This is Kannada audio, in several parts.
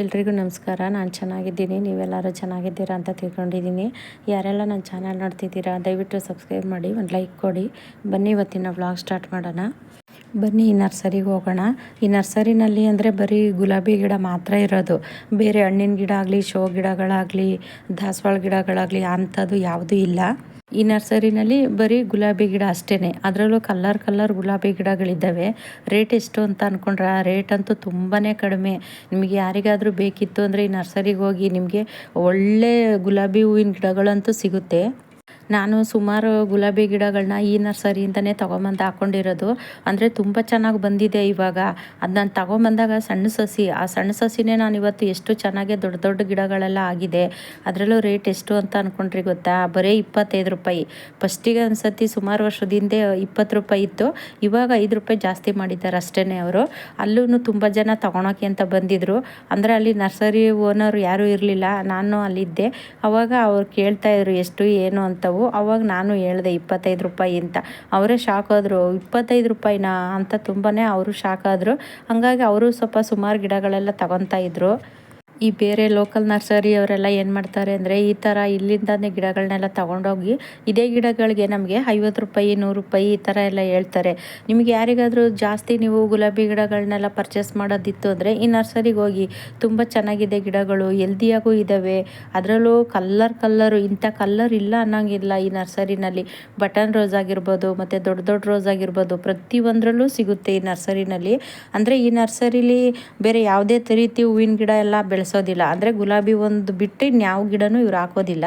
ಎಲ್ರಿಗೂ ನಮಸ್ಕಾರ. ನಾನು ಚೆನ್ನಾಗಿದ್ದೀನಿ. ನೀವೆಲ್ಲರೂ ಚೆನ್ನಾಗಿದ್ದೀರಾ ಅಂತ ತಿಳ್ಕೊಂಡಿದ್ದೀನಿ. ಯಾರೆಲ್ಲ ನನ್ನ ಚಾನಲ್ ನೋಡ್ತಿದ್ದೀರಾ, ದಯವಿಟ್ಟು ಸಬ್ಸ್ಕ್ರೈಬ್ ಮಾಡಿ, ಒಂದು ಲೈಕ್ ಕೊಡಿ. ಬನ್ನಿ ಇವತ್ತಿನ ವ್ಲಾಗ್ ಸ್ಟಾರ್ಟ್ ಮಾಡೋಣ. ಬನ್ನಿ, ಈ ನರ್ಸರಿಗೆ ಹೋಗೋಣ. ಈ ನರ್ಸರಿನಲ್ಲಿ ಅಂದರೆ ಬರೀ ಗುಲಾಬಿ ಗಿಡ ಮಾತ್ರ ಇರೋದು. ಬೇರೆ ಹಣ್ಣಿನ ಗಿಡ ಆಗಲಿ, ಶೋ ಗಿಡಗಳಾಗಲಿ, ದಾಸವಾಳ ಗಿಡಗಳಾಗಲಿ, ಅಂಥದ್ದು ಯಾವುದೂ ಇಲ್ಲ. ಈ ನರ್ಸರಿನಲ್ಲಿ ಬರೀ ಗುಲಾಬಿ ಗಿಡ ಅಷ್ಟೇ ಅದರಲ್ಲೂ ಕಲ್ಲರ್ ಕಲ್ಲರ್ ಗುಲಾಬಿ ಗಿಡಗಳಿದ್ದಾವೆ. ರೇಟ್ ಎಷ್ಟು ಅಂತ ಅಂದ್ಕೊಂಡ್ರೆ ಆ ರೇಟ್ ಅಂತೂ ತುಂಬಾ ಕಡಿಮೆ. ನಿಮಗೆ ಯಾರಿಗಾದರೂ ಬೇಕಿತ್ತು ಅಂದರೆ ಈ ನರ್ಸರಿಗೆ ಹೋಗಿ ನಿಮಗೆ ಒಳ್ಳೆ ಗುಲಾಬಿ ಹೂವಿನ ಗಿಡಗಳಂತೂ ಸಿಗುತ್ತೆ. ನಾನು ಸುಮಾರು ಗುಲಾಬಿ ಗಿಡಗಳನ್ನ ಈ ನರ್ಸರಿ ಅಂತಲೇ ತೊಗೊಂಬಂದು ಹಾಕ್ಕೊಂಡಿರೋದು ಅಂದರೆ ತುಂಬ ಚೆನ್ನಾಗಿ ಬಂದಿದೆ ಇವಾಗ. ಅದು ನಾನು ತೊಗೊಂಬಂದಾಗ ಸಣ್ಣ ಸಸಿ, ಆ ಸಣ್ಣ ಸಸಿನೇ ನಾನು ಇವತ್ತು ಎಷ್ಟು ಚೆನ್ನಾಗೆ ದೊಡ್ಡ ದೊಡ್ಡ ಗಿಡಗಳೆಲ್ಲ ಆಗಿದೆ. ಅದರಲ್ಲೂ ರೇಟ್ ಎಷ್ಟು ಅಂತ ಅಂದ್ಕೊಂಡ್ರಿ ಗೊತ್ತಾ? ಬರೀ ಇಪ್ಪತ್ತೈದು ರೂಪಾಯಿ. ಫಸ್ಟಿಗೆ ಅನ್ಸತಿ ಸುಮಾರು ವರ್ಷದ ಹಿಂದೆ ಇಪ್ಪತ್ತು ರೂಪಾಯಿ ಇತ್ತು. ಇವಾಗ ಐದು ರೂಪಾಯಿ ಜಾಸ್ತಿ ಮಾಡಿದ್ದಾರೆ ಅಷ್ಟೇ ಅವರು. ಅಲ್ಲೂ ತುಂಬ ಜನ ತೊಗೊಳಕ್ಕೆ ಅಂತ ಬಂದಿದ್ದರು ಅಂದರೆ ಅಲ್ಲಿ ನರ್ಸರಿ ಓನರ್ ಯಾರೂ ಇರಲಿಲ್ಲ. ನಾನು ಅಲ್ಲಿದ್ದೆ. ಅವಾಗ ಅವ್ರು ಕೇಳ್ತಾಯಿದ್ರು ಎಷ್ಟು, ಏನು ಅಂತವು. ಅವಾಗ ನಾನು ಹೇಳಿದೆ ಇಪ್ಪತ್ತೈದು ರೂಪಾಯಿ ಅಂತ. ಅವರೇ ಶಾಕ್ ಆದರು, ಇಪ್ಪತ್ತೈದು ರೂಪಾಯಿನಾ ಅಂತ ತುಂಬಾ ಅವರು ಶಾಕ್ ಆದರು. ಹಾಗಾಗಿ ಅವರು ಸ್ವಲ್ಪ ಸುಮಾರು ಗಿಡಗಳೆಲ್ಲ ತಗೊತಾ ಇದ್ರು. ಈ ಬೇರೆ ಲೋಕಲ್ ನರ್ಸರಿ ಅವರೆಲ್ಲ ಏನು ಮಾಡ್ತಾರೆ ಅಂದರೆ ಈ ಥರ ಇಲ್ಲಿಂದಾನೆ ಗಿಡಗಳನ್ನೆಲ್ಲ ತೊಗೊಂಡೋಗಿ ಇದೇ ಗಿಡಗಳಿಗೆ ನಮಗೆ ಐವತ್ತು ರೂಪಾಯಿ, ನೂರು ರೂಪಾಯಿ ಈ ಥರ ಎಲ್ಲ ಹೇಳ್ತಾರೆ. ನಿಮಗೆ ಯಾರಿಗಾದರೂ ಜಾಸ್ತಿ ನೀವು ಗುಲಾಬಿ ಗಿಡಗಳನ್ನೆಲ್ಲ ಪರ್ಚೇಸ್ ಮಾಡೋದಿತ್ತು ಅಂದರೆ ಈ ನರ್ಸರಿಗೆ ಹೋಗಿ ತುಂಬ ಚೆನ್ನಾಗಿದೆ ಗಿಡಗಳು ಎಲ್ದಿಯಾಗೂ ಇದ್ದಾವೆ ಅದರಲ್ಲೂ ಕಲ್ಲರ್ ಕಲ್ಲರು ಇಂಥ ಕಲ್ಲರ್ ಇಲ್ಲ ಅನ್ನೋಂಗಿಲ್ಲ ಈ ನರ್ಸರಿನಲ್ಲಿ ಬಟನ್ ರೋಸ್ ಆಗಿರ್ಬೋದು, ಮತ್ತು ದೊಡ್ಡ ದೊಡ್ಡ ರೋಸ್ ಆಗಿರ್ಬೋದು, ಪ್ರತಿಯೊಂದರಲ್ಲೂ ಸಿಗುತ್ತೆ ಈ ನರ್ಸರಿನಲ್ಲಿ ಅಂದರೆ ಈ ನರ್ಸರಿಲಿ ಬೇರೆ ಯಾವುದೇ ರೀತಿ ಹೂವಿನ ಗಿಡ ಎಲ್ಲ ಬೆಳೆಸ ಬೆಳೆಸೋದಿಲ್ಲ ಅಂದರೆ ಗುಲಾಬಿ ಒಂದು ಬಿಟ್ಟು ಇನ್ಯಾವ ಗಿಡನೂ ಇವ್ರು ಹಾಕೋದಿಲ್ಲ.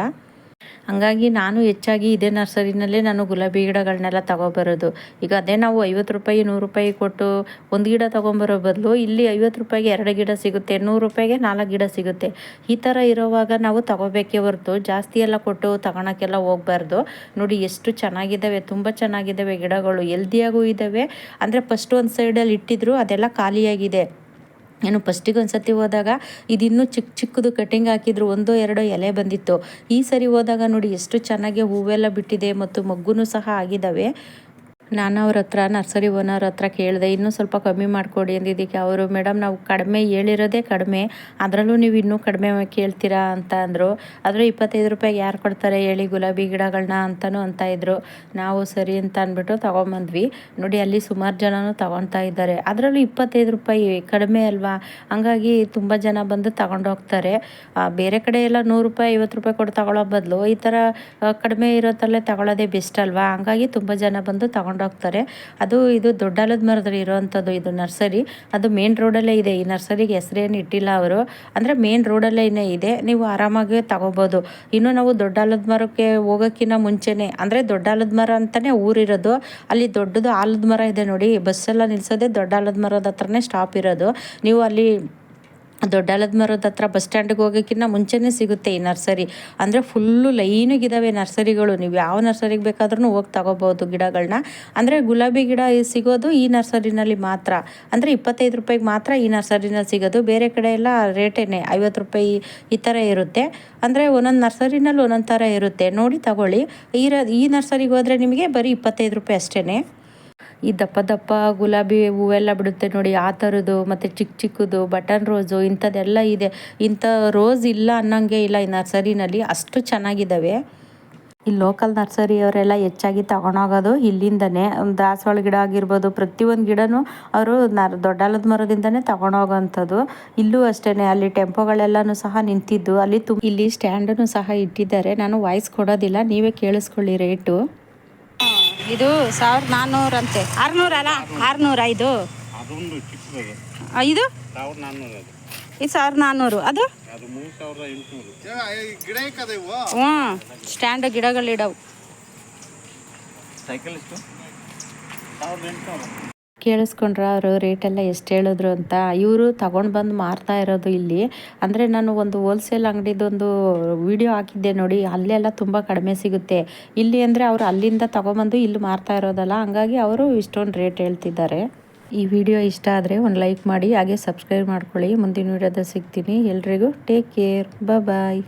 ಹಂಗಾಗಿ ನಾನು ಹೆಚ್ಚಾಗಿ ಇದೇ ನರ್ಸರಿನಲ್ಲೇ ನಾನು ಗುಲಾಬಿ ಗಿಡಗಳನ್ನೆಲ್ಲ ತಗೊಬರೋದು. ಈಗ ಅದೇ ನಾವು ಐವತ್ತು ರೂಪಾಯಿ, ನೂರು ರೂಪಾಯಿ ಕೊಟ್ಟು ಒಂದು ಗಿಡ ತೊಗೊಂಬರೋ ಬದಲು ಇಲ್ಲಿ ಐವತ್ತು ರೂಪಾಯಿಗೆ ಎರಡು ಗಿಡ ಸಿಗುತ್ತೆ, ನೂರು ರೂಪಾಯಿಗೆ ನಾಲ್ಕು ಗಿಡ ಸಿಗುತ್ತೆ. ಈ ಥರ ಇರೋವಾಗ ನಾವು ತಗೋಬೇಕೇ ಹೊರತು ಜಾಸ್ತಿ ಎಲ್ಲ ಕೊಟ್ಟು ತಗೋಳಕ್ಕೆಲ್ಲ ಹೋಗ್ಬಾರ್ದು. ನೋಡಿ ಎಷ್ಟು ಚೆನ್ನಾಗಿದ್ದಾವೆ, ತುಂಬ ಚೆನ್ನಾಗಿದ್ದಾವೆ ಗಿಡಗಳು. ಎಲ್ದಿಯಾಗೂ ಇದ್ದಾವೆ. ಅಂದರೆ ಫಸ್ಟ್ ಒಂದು ಸೈಡಲ್ಲಿ ಇಟ್ಟಿದ್ರು ಅದೆಲ್ಲ ಖಾಲಿಯಾಗಿದೆ. ಏನು ಫಸ್ಟಿಗೆ ಒಂದು ಸತಿ ಹೋದಾಗ ಇದಿನ್ನೂ ಚಿಕ್ಕ ಚಿಕ್ಕದು ಕಟಿಂಗ್ ಹಾಕಿದ್ರು ಒಂದೋ ಎರಡೋ ಎಲೆ ಬಂದಿತ್ತು. ಈ ಸರಿ ಹೋದಾಗ ನೋಡಿ ಎಷ್ಟು ಚೆನ್ನಾಗಿ ಹೂವೆಲ್ಲ ಬಿಟ್ಟಿದೆ ಮತ್ತು ಮಗ್ಗುನೂ ಸಹ ಆಗಿದ್ದಾವೆ. ನಾನು ಅವ್ರ ಹತ್ರ, ನರ್ಸರಿ ಓನರ್ ಹತ್ರ ಕೇಳಿದೆ, ಇನ್ನೂ ಸ್ವಲ್ಪ ಕಮ್ಮಿ ಮಾಡಿಕೊಡಿ ಅಂದಿದ್ದಕ್ಕೆ. ಅವರು, ಮೇಡಮ್, ನಾವು ಕಡಿಮೆ ಹೇಳಿರೋದೇ ಕಡಿಮೆ, ಅದರಲ್ಲೂ ನೀವು ಇನ್ನೂ ಕಡಿಮೆ ಕೇಳ್ತೀರಾ? ಅಂತ ಅಂದರು. ಆದರೆ ಇಪ್ಪತ್ತೈದು ರೂಪಾಯಿಗೆ ಯಾರು ಕೊಡ್ತಾರೆ ಹೇಳಿ, ಗುಲಾಬಿ ಗಿಡಗಳನ್ನ ಅಂತಲೂ ಅಂತ ಇದ್ರು. ನಾವು ಸರಿ ಅಂತ ಅಂದ್ಬಿಟ್ಟು ತೊಗೊಂಬಂದ್ವಿ. ನೋಡಿ, ಅಲ್ಲಿ ಸುಮಾರು ಜನನೂ ತೊಗೊಳ್ತಾ ಇದ್ದಾರೆ. ಅದರಲ್ಲೂ ಇಪ್ಪತ್ತೈದು ರೂಪಾಯಿ ಕಡಿಮೆ ಅಲ್ವಾ? ಹಂಗಾಗಿ ತುಂಬ ಜನ ಬಂದು ತಗೊಂಡೋಗ್ತಾರೆ ಬೇರೆ ಕಡೆ ಎಲ್ಲ ನೂರು ರೂಪಾಯಿ, ಐವತ್ತು ರೂಪಾಯಿ ಕೊಟ್ಟು ತಗೊಳ್ಳೋ ಬದಲು ಈ ಥರ ಕಡಿಮೆ ಇರೋತಲ್ಲೇ ತಗೊಳ್ಳೋದೇ ಬೆಸ್ಟ್ ಅಲ್ವಾ? ಹಂಗಾಗಿ ತುಂಬ ಜನ ಬಂದು ತಗೊಂಡು ಹೋಗ್ತಾರೆ ಅದು ಇದು ದೊಡ್ಡಾಲದ ಮರದಲ್ಲಿ ಇರೋವಂಥದ್ದು ಇದು ನರ್ಸರಿ. ಅದು ಮೇನ್ ರೋಡಲ್ಲೇ ಇದೆ. ಈ ನರ್ಸರಿಗೆ ಹೆಸರೇನು ಇಟ್ಟಿಲ್ಲ ಅವರು. ಅಂದರೆ ಮೇನ್ ರೋಡಲ್ಲೇ ಇದೆ. ನೀವು ಆರಾಮಾಗಿ ತಗೋಬೋದು. ಇನ್ನು ನಾವು ದೊಡ್ಡಾಲದ ಮರಕ್ಕೆ ಹೋಗೋಕ್ಕಿಂತ ಮುಂಚೆನೇ, ಅಂದರೆ ದೊಡ್ಡಾಲದ ಮರ ಅಂತಲೇ ಊರಿರೋದು. ಅಲ್ಲಿ ದೊಡ್ಡದು ಆಲದ ಮರ ಇದೆ ನೋಡಿ. ಬಸ್ಸೆಲ್ಲ ನಿಲ್ಲಿಸೋದೇ ದೊಡ್ಡ ಆಲದ ಮರದ ಹತ್ರನೇ ಸ್ಟಾಪ್ ಇರೋದು. ನೀವು ಅಲ್ಲಿ ದೊಡ್ಡಾಲದ ಮರದ ಹತ್ರ ಬಸ್ ಸ್ಟ್ಯಾಂಡ್ಗೆ ಹೋಗೋಕ್ಕಿಂತ ಮುಂಚೆನೇ ಸಿಗುತ್ತೆ ಈ ನರ್ಸರಿ. ಅಂದರೆ ಫುಲ್ಲು ಲೈನಿಗಿದ್ದಾವೆ ನರ್ಸರಿಗಳು. ನೀವು ಯಾವ ನರ್ಸರಿಗೆ ಬೇಕಾದ್ರೂ ಹೋಗಿ ತಗೋಬೋದು ಗಿಡಗಳನ್ನ ಅಂದರೆ ಗುಲಾಬಿ ಗಿಡ ಸಿಗೋದು ಈ ನರ್ಸರಿನಲ್ಲಿ ಮಾತ್ರ. ಅಂದರೆ ಇಪ್ಪತ್ತೈದು ರೂಪಾಯಿಗೆ ಮಾತ್ರ ಈ ನರ್ಸರಿನಲ್ಲಿ ಸಿಗೋದು. ಬೇರೆ ಕಡೆ ಎಲ್ಲ ರೇಟೇನೆ ಐವತ್ತು ರೂಪಾಯಿ ಈ ಥರ ಇರುತ್ತೆ. ಅಂದರೆ ಒಂದೊಂದು ನರ್ಸರಿನಲ್ಲಿ ಒಂದೊಂದು ಥರ ಇರುತ್ತೆ. ನೋಡಿ ತಗೊಳ್ಳಿ. ಈ ಈ ನರ್ಸರಿಗೆ ಹೋದರೆ ನಿಮಗೆ ಬರೀ ಇಪ್ಪತ್ತೈದು ರೂಪಾಯಿ ಅಷ್ಟೇ ಈ ದಪ್ಪ ದಪ್ಪ ಗುಲಾಬಿ ಹೂವೆಲ್ಲ ಬಿಡುತ್ತೆ ನೋಡಿ, ಆ ಥರದ್ದು ಮತ್ತು ಚಿಕ್ಕ ಚಿಕ್ಕದು ಬಟನ್ ರೋಸು, ಇಂಥದ್ದೆಲ್ಲ ಇದೆ. ಇಂಥ ರೋಸ್ ಇಲ್ಲ ಅನ್ನೋಂಗೆ ಇಲ್ಲ ಈ ನರ್ಸರಿನಲ್ಲಿ, ಅಷ್ಟು ಚೆನ್ನಾಗಿದ್ದಾವೆ. ಈ ಲೋಕಲ್ ನರ್ಸರಿಯವರೆಲ್ಲ ಹೆಚ್ಚಾಗಿ ತಗೊಂಡೋಗೋದು ಇಲ್ಲಿಂದನೇ. ದಾಸವಾಳ ಗಿಡ ಆಗಿರ್ಬೋದು, ಪ್ರತಿಯೊಂದು ಗಿಡನೂ ಅವರು ನರ್, ದೊಡ್ಡಾಲದ ಮರದಿಂದನೇ ತಗೊಂಡೋಗೋವಂಥದ್ದು ಇಲ್ಲೂ ಅಷ್ಟೇ ಅಲ್ಲಿ ಟೆಂಪೋಗಳೆಲ್ಲನೂ ಸಹ ನಿಂತಿದ್ದು. ಅಲ್ಲಿ ತುಂಬ ಇಲ್ಲಿ ಸ್ಟ್ಯಾಂಡನ್ನು ಸಹ ಇಟ್ಟಿದ್ದಾರೆ. ನಾನು ವಾಯ್ಸ್ ಕೊಡೋದಿಲ್ಲ, ನೀವೇ ಕೇಳಿಸ್ಕೊಳ್ಳಿ ರೇಟು. ಇದು ಸಾವಿರದ ನಾನ್ನೂರು ಅಂತೆ ಆರ್ನೂರಲ್ಲ? ಆರ್ನೂರ ಇದು? ಇದು? ಇದು ಸಾವಿರದ ನಾನ್ನೂರು ಅದು? ಹ್ಞೂ. ಸ್ಟ್ಯಾಂಡ್ ಗಿಡಗಳಿಡವು. ಕೇಳಿಸ್ಕೊಂಡ್ರ ಅವರು ರೇಟೆಲ್ಲ ಎಷ್ಟು ಹೇಳಿದ್ರು ಅಂತ ಇವರು ತಗೊಂಡು ಬಂದು ಮಾರ್ತಾ ಇರೋದು ಇಲ್ಲಿ. ಅಂದರೆ ನಾನು ಒಂದು ಹೋಲ್ಸೇಲ್ ಅಂಗಡಿದೊಂದು ವಿಡಿಯೋ ಹಾಕಿದ್ದೆ ನೋಡಿ, ಅಲ್ಲೆಲ್ಲ ತುಂಬ ಕಡಿಮೆ ಸಿಗುತ್ತೆ. ಇಲ್ಲಿ ಅಂದರೆ ಅವರು ಅಲ್ಲಿಂದ ತಗೊಂಬಂದು ಇಲ್ಲಿ ಮಾರ್ತಾ ಇರೋದಲ್ಲ, ಹಂಗಾಗಿ ಅವರು ಇಷ್ಟೊಂದು ರೇಟ್ ಹೇಳ್ತಿದ್ದಾರೆ. ಈ ವಿಡಿಯೋ ಇಷ್ಟ ಆದರೆ ಒಂದು ಲೈಕ್ ಮಾಡಿ, ಹಾಗೆ ಸಬ್ಸ್ಕ್ರೈಬ್ ಮಾಡ್ಕೊಳ್ಳಿ. ಮುಂದಿನ ವಿಡಿಯೋದಲ್ಲಿ ಸಿಗ್ತೀನಿ. ಎಲ್ರಿಗೂ ಟೇಕ್ ಕೇರ್ ಬಾಯ್